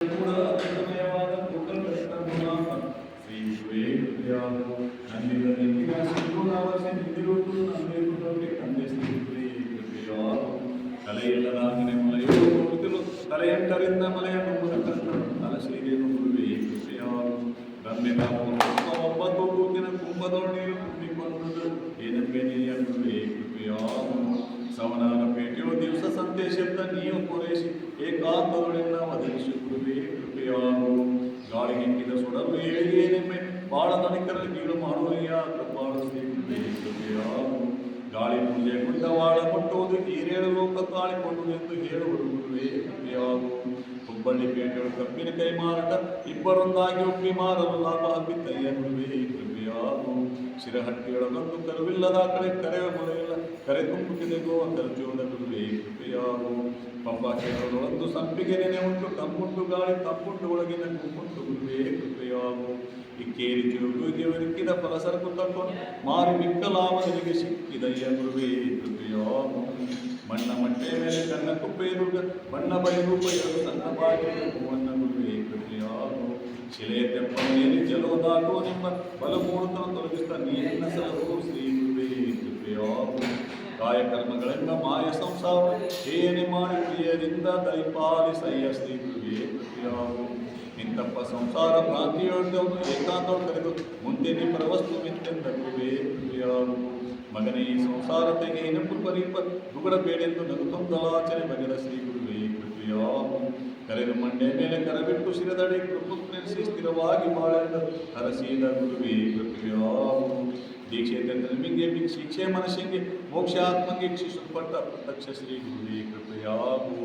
ಕೂಡ ಅದ್ಭುತಮಯವಾದ ಗೂಗಲ್ ಮೂಲಕ ಶ್ರೀ ವಿವೇಕಯಾದರು ನನ್ನಿಂದ ನಿಮಗೆ ಸಿಂಧೂರಾವರ್ಷ ನಿಂದಿರುವುದು ನನ್ನಿರುವುದಕ್ಕೆ ತಂದೆ ಶ್ರೀ ವಿವೇಕಯಾದರು ತಲೆಯಿಲ್ಲದಾಗನೆ ಮಲೆಯೋ ನೋಡುತ್ತಿಲು ತಲೆಯೆಂಟರಿಂದ ಮಲೆಯನ್ನು ಮುದಕಂಡು ತಲಶ್ರೀದೇನು ಗುರುವೇ ಕೃಪೆಯಾರು ಗಮ್ಯದ ಒಂಬತ್ತು ಕೂತಿನ ಕುಂಭದೊಳು ನೀರು ತುಂಬಿಕೊಂಡು ಏನಂಬೆ ನೀಯ ಗುರುವೇ ಕೃಪೆಯಾರು ಸವನಾದ ಪೇಟೆಯೋ ದಿವಸ ಸಂದೇಶದ ನೀವು ಪೂರೈಸಿ ಏಕಾಂತದೊಳಿಂದ ಒದಗಿಸಿ ಗುರುವೇ ಕೃಪೆಯಾರು ಗಾಳಿ ಹಿಂಡಿದ ಸುಡಲು ಏಳಿಗೆ ನಿಮ್ಮೆ ಬಾಳ ಧನಿಕರಲ್ಲಿ ಗೀಳು ಮಾಡುವಯ್ಯ ಕೃಪಾಳು ಶ್ರೀ ಗುರುವೇ ಕೃಪೆಯಾರು ಗಾಳಿ ಪೂಜೆ ಗುಡ್ಡವಾಳ ಕೊಟ್ಟುವುದು ಈರೇಳು ಲೋಕ ತಾಳಿಕೊಂಡು ಎಂದು ಹೇಳುವುದು ಗುರುವೇ ಕೃಪೆಯಾರು ಹುಬ್ಬಳ್ಳಿ ಪೇಟೆಗಳು ಕಬ್ಬಿನ ಕೈ ಮಾರಾಟ. ಇಬ್ಬರೊಂದಾಗಿ ಒಪ್ಪಿ ಮಾರಲು ಲಾಭ ಹಬ್ಬಿತ್ತಯ್ಯ ಗುರುವೇ ಕೃಪೆಯಾರು ಶಿರಹಟ್ಟಿಯೊಳಗೊಂದು ಕರುವಿಲ್ಲದ ಕಡೆ ಕರೆವ ಮೊರೆಯಿಲ್ಲ ಕರೆ ತುಂಬುತ್ತಿದೆ ಗೋವ ಕರ್ಜೋದ ಗುರುವೇ ಕೃಪೆಯಾರು ಪಂಬಾ ಕ್ಷೇತ್ರದೊಳೊಂದು ಸಂಪಿಗೆ ನೆನೆ ಉಂಟು. ತಂಪುಂಟು ಗಾಳಿ ತಂಪುಂಟು ಒಳಗಿನ ಕುಂಪುಂಟು ಗುರುವೇ ಕೃಪೆಯಾಗು ಇಕ್ಕೇರಿ ತಿರುಗು ದೇವರಿಕ್ಕಿದ ಫಲ ಸರಕು ತಕ್ಕೊಂಡು ಮಾರಿ ಮಿಕ್ಕ ಲಾಭನಿಗೆ ಸಿಕ್ಕಿದಯ್ಯ ಗುರುವೇ ಕೃಪೆಯಾರು ಮಣ್ಣ ಮಟ್ಟೆ ಮೇಲೆ ಕಣ್ಣ ಕುಪ್ಪೆ ದುರ್ಗ ಬಣ್ಣ ಬೈರೂಪ ಎರಡು ಸಣ್ಣ ಬಾಗಿಲು ಹೂವನ್ನ ಗುರುವೇ ಕೃಪೆಯಾರು ಶಿಲೆಯ ತೆಪ್ಪನೆಯಲ್ಲಿ ಜಲೋ ದಾಟುವ ನಿಮ್ಮ ಬಲ ಮೂಡುತ್ತ ತೊಲಗಿಸ್ತಾ ನೀರಿನ ಸಲಹು ಶ್ರೀ ಗುರುವೇ ಕಾಯ ಕಾಯಕರ್ಮಗಳಿಂದ ಮಾಯ ಸಂಸಾರ ಏನೆ ಮಾಡಿ ಪ್ರಿಯರಿಂದ ದಯಪಾಲಿಸಯ್ಯ ಶ್ರೀ ಗುರುವೇ ಕೃಪೆಯಾರು ಇಂತಪ್ಪ ಸಂಸಾರ ಭ್ರಾಂತಿಯೊಳಗೆ ಏಕಾಂತವು ಕರೆದು ಮುಂದೆ ನಿಮ್ಮರ ವಸ್ತು ಮಿತ್ತೆಂದ ಗುರುವೇ ಕೃಪೆಯಾರು ಮಗನೇ ಈ ಸಂಸಾರ ತೆಗೆ ನೆನಪು ಪರಿಪ ದುಗುಡ ಬೇಡೆಂದು ನಗುತ್ತೊಂದಲಾಚನೆ ಬಗೆದ ಶ್ರೀ ಗುರುವೇ ಕೃಪೆಯಾರು ಕರೆದು ಮಂಡೆ ಮೇಲೆ ಕರಬಿಟ್ಟು ಶಿರದಡಿ ಕೃಪುತ್ನೆನಿಸಿ ಸ್ಥಿರವಾಗಿ ಬಾಳೆಂದು ಹರಸಿದ ಗುರುವೇ ಕೃಪೆಯಾರು ದೀಕ್ಷೆ ನಿಮಗೆ ಶಿಕ್ಷೆ ಮನಸ್ಸಿಗೆ ಮೋಕ್ಷಾತ್ಮಗೆ ಶಿಶುಪಟ್ಟ ಪ್ರತ್ಯಕ್ಷ ಶ್ರೀ ಗುರುವೇ ಕೃಪೆಯಾಗು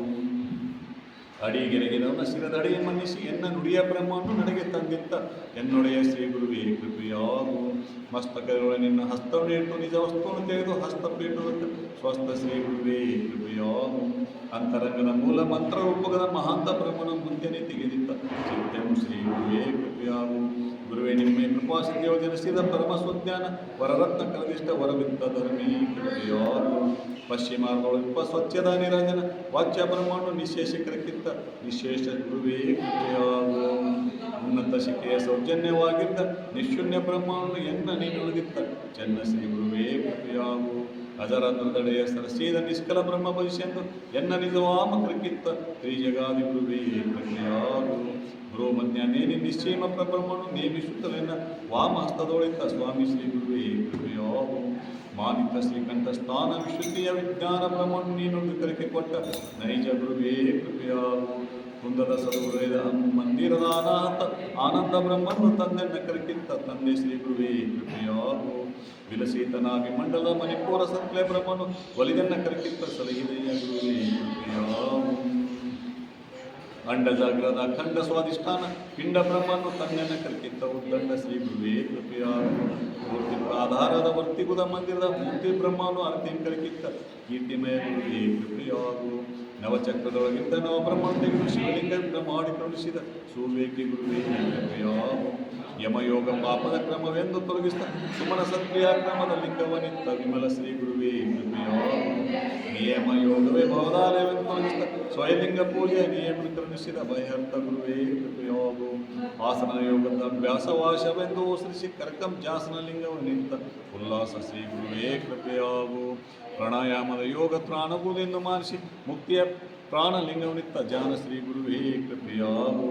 ಅಡಿಗೆರೆಗೆ ನನ್ನ ಶಿರದಡಿ ಮನ್ನಿಸಿ ಎನ್ನ ನುಡಿಯ ಬ್ರಹ್ಮವನ್ನು ನಡೆಗೆ ತಂದಿತ್ತ ಎನ್ನೊಡೆಯ ಶ್ರೀ ಗುರುವೇ ಕೃಪೆಯಾಗು ಮಸ್ತಕದೊಳ ನಿನ್ನ ಹಸ್ತವನ್ನಿಟ್ಟು ನಿಜ ವಸ್ತುವನ್ನು ತೆಗೆದು ಹಸ್ತಪೀಠ ಸ್ವಸ್ಥ ಶ್ರೀ ಗುರುವೇ ಕೃಪೆಯಾಗು ಅಂತರಂಗದ ಮೂಲ ಮಂತ್ರ ರೂಪಗಳ ಮಹಾಂತ ಬ್ರಹ್ಮನ ಮುಂದೆ ತೆಗೆದಿತ್ತ ಚಿತ್ತೆಂ ಶ್ರೀ ಗುರುವೇ, ಕೃಪೆಯಾಗು. ಗುರುವೇ, ನಿಮ್ಮೆ ಕೃಪಾಶಕ್ತಿಯೋ ಜನಿಸಿದ ಪರಮ ಸ್ವಜ್ಞಾನ, ವರರತ್ನ ಕಲದಿಷ್ಟ ವರವಿತ್ತ ಧರ್ಮೀ, ಕೃಪೆಯಾಗು. ಪಶ್ಚಿಮಾರ್ಧೊಳಗಿಪ್ಪ ಸ್ವಚ್ಛದ ನಿರಂಜನ ವಾಚ್ಯ ಬ್ರಹ್ಮಾಂಡು ನಿಶೇಷಕರಕ್ಕಿಂತ ವಿಶೇಷ ಗುರುವೇ, ಕೃಪೆಯಾಗು. ಉನ್ನತ ಶಿಖೆಯ ಸೌಜನ್ಯವಾಗಿದ್ದ ನಿಶೂನ್ಯ ಬ್ರಹ್ಮವನ್ನು ಎನ್ನ ನೀನುಳಿದಿತ್ತ ಚೆನ್ನ ಶ್ರೀ ಗುರುವೇ ಕೃಪೆಯಾಗು. ಅದರ ದುರ್ದಡೆಯ ಸರಸೀದ ನಿಷ್ಕಲ ಬ್ರಹ್ಮ ಭವಿಷ್ಯಂದು ಎನ್ನ ನಿಜವಾಮ ಕೃಕಿತ್ತ ತ್ರಿಜಗಾದಿ ಗುರುವೇ ಕೃಪೆಯಾಗು. ಗುರು ಮನ್ಯಾನೇ ನಿಶ್ಚೇಮ ಪ್ರಬ್ರಹ್ಮನು ನೇಮಿಸುತ್ತಲೆನ್ನ ವಾಮ ಹಸ್ತದೊಳಿತ ಸ್ವಾಮಿ ಶ್ರೀ ಗುರುವೇ ಕೃಪೆಯಾಗು. ಮಾನಿತ ಶ್ರೀಕಂಠ ಸ್ಥಾನ ವಿಶುದ್ಧಿಯ ವಿಜ್ಞಾನ ಬ್ರಹ್ಮನು ನೀನು ಕರೆಕೆ ಕೊಟ್ಟ ನೈಜ ಗುರುವೇ ಕೃಪೆಯಾಗು. ಕುಂದದ ಸದುಹೃದಯದ ಮಂದಿರದ ಅನಾಥ ಆನಂದ ಬ್ರಹ್ಮನು ತನ್ನೆನ್ನ ಕರೆಕಿತ್ತ ತಂದೆ ಶ್ರೀ ಗುರುವೇ ಕೃಪೆಯಾಗು ವಿಲಸೀತನಾಗಿ ಮಂಡಲ ಮಣಿಪುರ ಸತ್ಲೆ ಬ್ರಹ್ಮನು ಒಲಿದನ್ನ ಕರೆಕಿತ್ತ ಸಲಹಿದೆಯ ಗುರುವೇ ಕೃಪೆಯಾಗು ಅಂಡಜಾಗ್ರದ ಅಖಂಡ ಸ್ವಾಧಿಷ್ಠಾನ, ಪಿಂಡ ಬ್ರಹ್ಮನು ತನ್ನೆನ್ನ ಕಲ್ಕಿತ್ತ ಉದ್ದಂಡ ಶ್ರೀ ಗುರುವೇ ಕೃಪೆಯಾಗು ಮೂರ್ತಿ ಆಧಾರದ ವರ್ತಿಗುದ ಮಂದಿರದ ಮೂರ್ತಿ ಬ್ರಹ್ಮನು ಅರ್ತಿಂ ಕೀರ್ತಿಮಯ ಗುರುವೇ ಕೃಪೆಯಾಗು ನವಚಕ್ರದೊಳಗಿದ್ದ ನವ ಬ್ರಹ್ಮನು ತೆಗೆದು ಶಿವಲಿಂಗದಿಂದ ಮಾಡಿ ಕರುಣಿಸಿದ ಸೂರ್ವೇಕಿ ಗುರುವೇ ಕೃಪೆಯಾಗು ಯಮಯೋಗ ಪಾಪದ ಕ್ರಮವೆಂದು ತೊಲಗಿಸಿದ ಸುಮನ ಸತ್ಕ್ರಿಯಾ ಕ್ರಮದ ಲಿಂಗವನಿತ್ತ ವಿಮಲ ಶ್ರೀ ಗುರುವೇ ಕೃಪೆಯಾಗು ನಿಯಮ ಯೋಗವೇ ಭವದಾಲಯವೆಂದು ತೊಲಗಿಸಿದ ಸ್ವಯಲಿಂಗ ಪೂಜೆಯ ನಿಯಮ ಕರುಣಿಸಿದ ಭಯಹರ್ತ ಗುರುವೇ ಕೃಪೆಯಾಗು ಆಸನ ಯೋಗದ ಅಭ್ಯಾಸವಾಶವೆಂದು ಓಸರಿಸಿ ಕರ್ಕಂ ಜಾಸನ ಲಿಂಗವು ನಿಂತ ಉಲ್ಲಾಸ ಶ್ರೀ ಗುರುವೇ ಕೃಪೆಯಾಗು. ಪ್ರಾಣಾಯಾಮದ ಯೋಗ ತ್ರಾಣಗುವುದೆಂದು ಮಾನಿಸಿ ಮುಕ್ತಿಯ ಪ್ರಾಣಲಿಂಗವನಿತ್ತ ಜಾನ ಶ್ರೀ ಗುರುವೇ ಕೃಪೆಯಾಗು.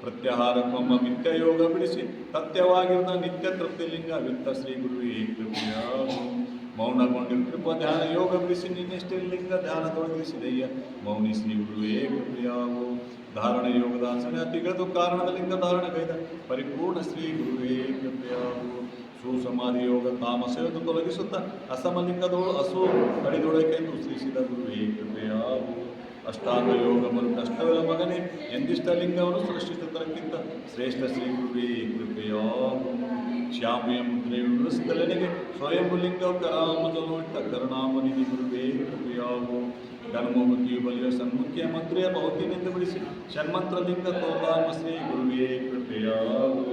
ಪ್ರತ್ಯಾಹಾರ ಕೊಮ್ಮ ನಿತ್ಯ ಯೋಗ ಬಿಡಿಸಿ ಸತ್ಯವಾಗಿರುವ ನಿತ್ಯ ತೃಪ್ತಿಲಿಂಗ ವಿತ್ತ ಶ್ರೀ ಗುರುವೇ ಕೃಪೆಯಾಗು. ಮೌನಗೊಂಡಿರು ಕೃಪ ಧ್ಯಾನ ಯೋಗ ಬಿಡಿಸಿ ನಿನ್ನೆಷ್ಟೇ ಲಿಂಗ ಧ್ಯಾನದೊಳಗಿಸಿದಯ್ಯ ಮೌನಿ ಶ್ರೀ ಗುರುವೇ ಪ್ರಿಯಾವು ಧಾರಣ ಆಸನೆ ಅತಿಗದು ಕಾರಣದ ಲಿಂಗ ಧಾರಣ ಕೈದ. ಪರಿಪೂರ್ಣ ಶ್ರೀ ಗುರುವೇ ಕೃಪೆಯಾಗು. ಸುಸಮಾಧಿ ಯೋಗ ತಾಮಸೆಯನ್ನು ತೊಲಗಿಸುತ್ತ ಅಸಮಲಿಂಗದೋಳು ಅಸು ಕಡಿದೊಳಕೆಂದು ಶ್ರೀಸಿದ ಗುರುವೇ ಕೃಪೆಯಾಗು. ಅಷ್ಟಾಂಗ ಯೋಗ ಮರು ಕಷ್ಟವಿಲ್ಲ ಮಗನೇ, ಎಂದಿಷ್ಟ ಲಿಂಗವನ್ನು ಸೃಷ್ಟಿಸುವುದಕ್ಕಿಂತ ಶ್ರೇಷ್ಠ ಶ್ರೀ ಗುರುವೇ ಕೃಪೆಯೋ. ಶ್ಯಾಮಯ ಸ್ವಯಂ ಲಿಂಗ ಕರಾಮದಲು ಇಟ್ಟ ಕರುಣಾಮನಿಧಿ ಗುರುವೇ ಕೃಪೆಯಾಗು ಧರ್ಮಮುಖಿಯು ಬಲಿಯ ಸನ್ಮುಖ್ಯ ಮಂತ್ರಿಯ ಬಹುತಿನಿಂದ ಬಿಡಿಸಿ ಷಣ್ಮಂತ್ರ ಲಿಂಗ ತೋದಾಮ ಶ್ರೀ ಗುರುವೇ ಕೃಪೆಯಾಗು